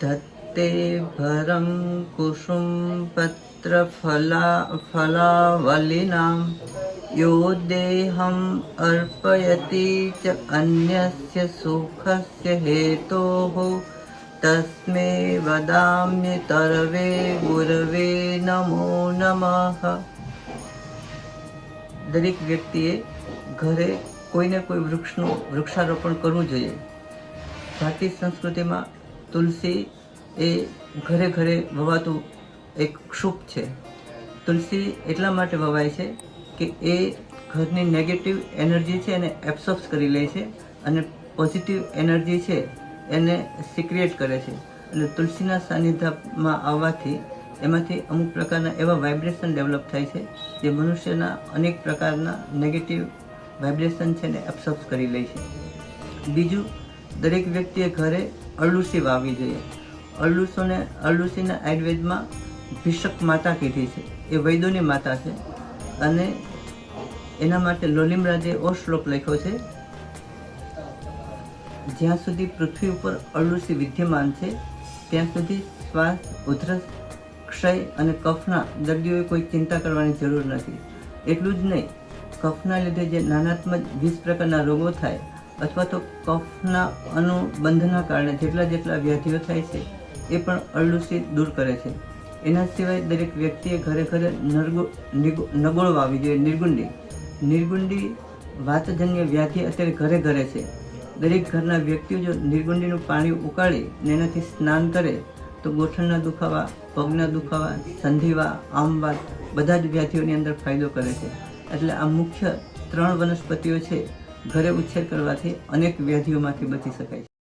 ધત્તે ભરં કુસુમ પત્ર ફલા ફલાવલિનામ યો દેહમ અર્પયતિ ચ અન્યસ્ય સુખસ્ય હેતોઃ તસ્મે વદામ્ય તરવે ગુરવે નમો નમઃ દરેક વ્યક્તિએ ઘરે કોઈને કોઈ વૃક્ષનું વૃક્ષારોપણ કરવું જોઈએ. ભારતીય સંસ્કૃતિમાં તુલસી એ ઘરે ઘરે વવાતું એક ક્ષુપ છે. તુલસી એટલા માટે વવાય છે કે એ ઘરની નેગેટિવ એનર્જી છે એને એબ્સોર્બ્સ કરી લે છે અને પોઝિટિવ એનર્જી છે એને સિક્રિએટ કરે છે. એટલે તુલસીના સાનિધ્યમાં આવવાથી એમાંથી અમુક પ્રકારના એવા વાઇબ્રેશન ડેવલપ થાય છે જે મનુષ્યના અનેક પ્રકારના નેગેટિવ વાઇબ્રેશન છે ને એબ્સોર્બ કરી લે છે. બીજું, દરેક વ્યક્તિએ ઘરે અરલુસી વાવવી જોઈએ. અરલુસોને અરલુસીના આયુર્વેદમાં ભીષક માતા કીધી છે. એ વૈદોની માતા છે. અને એના માટે લોલીમરાજે ઓ શ્લોક લખ્યો છે, જ્યાં સુધી પૃથ્વી ઉપર અરલુસી વિદ્યમાન છે, ત્યાં સુધી શ્વાસ, ઉધરસ, ક્ષય અને કફના દર્દીઓએ કોઈ ચિંતા કરવાની જરૂર નથી. એટલું જ નહીં, કફના લીધે જે નાનાત્મક વીસ પ્રકારના રોગો થાય અથવા તો કફના અનુબંધના કારણે જેટલા જેટલા વ્યાધિઓ થાય છે, એ પણ અરલુસી દૂર કરે છે. એના સિવાય દરેક વ્યક્તિએ ઘરે ઘરે નરગુ, નિગુ- નગોળ વાવી જોઈએ. નિર્ગુંડી. નિર્ગુંડી વાતજન્ય વ્યાધિ અત્યારે ઘરે ઘરે છે. દરેક ઘરના વ્યક્તિઓ જો નિર્ગુંડીનું પાણી ઉકાળી ને એનાથી સ્નાન કરે, તો ગોઠણના દુખાવા, પગના દુખાવા, સંધિવા આંબા બધા જ વ્યાધિઓની અંદર ફાયદો કરે છે. એટલે આ મુખ્ય ત્રણ વનસ્પતિઓ છે ઘરે ઉછેર કરવાથી અનેક વ્યાધિઓમાંથી બચી શકાય છે.